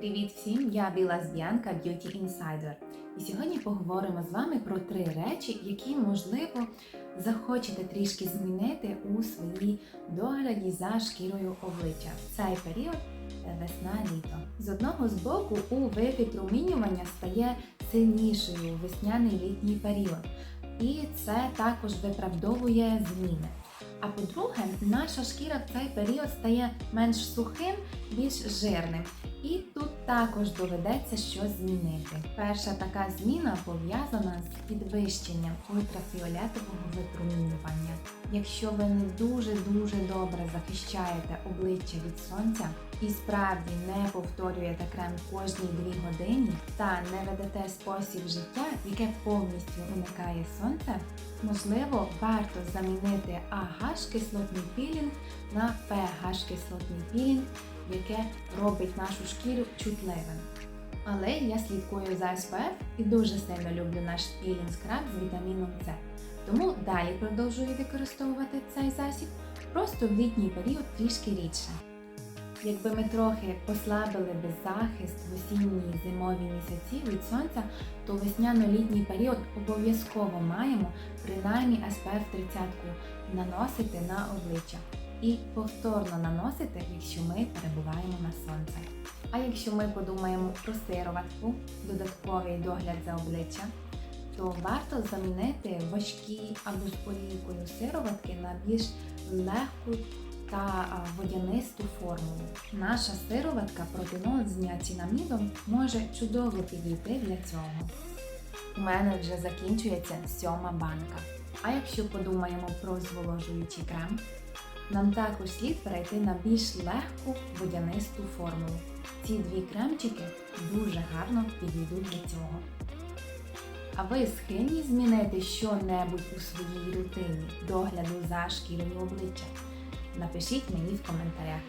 Привіт всім! Я Біла Зб'янка Beauty Insider. І сьогодні поговоримо з вами про три речі, які можливо захочете трішки змінити у своїй догляді за шкірою обличчя в цей період весна-літо. З одного з боку, у ви підрумінювання стає сильнішою весняний літній період, і це також виправдовує зміни. А по-друге, наша шкіра в цей період стає менш сухим, більш жирним. І тут також доведеться щось змінити. Перша така зміна пов'язана з підвищенням ультрафіолетового випромінювання. Якщо ви не дуже-дуже добре захищаєте обличчя від сонця і справді не повторюєте крем кожні 2 години та не ведете спосіб життя, яке повністю уникає сонця, можливо, варто замінити AH кислотний пілінг на PH кислотний пілінг, яке робить нашу шкіру чутливим. Але я слідкую за SPF і дуже сильно люблю наш пілінг скраб з вітаміном С. Тому далі продовжую використовувати цей засіб просто в літній період трішки рідше. Якби ми трохи послабили би захист в осінні зимові місяці від сонця, то весняно-літній період обов'язково маємо принаймні SPF 30 наносити на обличчя і повторно наносити, якщо ми перебуваємо на сонце. А якщо ми подумаємо про сироватку, додатковий догляд за обличчя, то варто замінити важкі або з олійкою сироватки на більш легку та водянисту формулу. Наша сироватка протинол з ніацинамідом може чудово підійти для цього. У мене вже закінчується сьома банка. А якщо подумаємо про зволожуючий крем, нам також слід перейти на більш легку водянисту формулу. Ці дві кремчики дуже гарно підійдуть для цього. А ви схильні змінити що-небудь у своїй рутині догляду за шкірою обличчя? Напишіть мені в коментарях.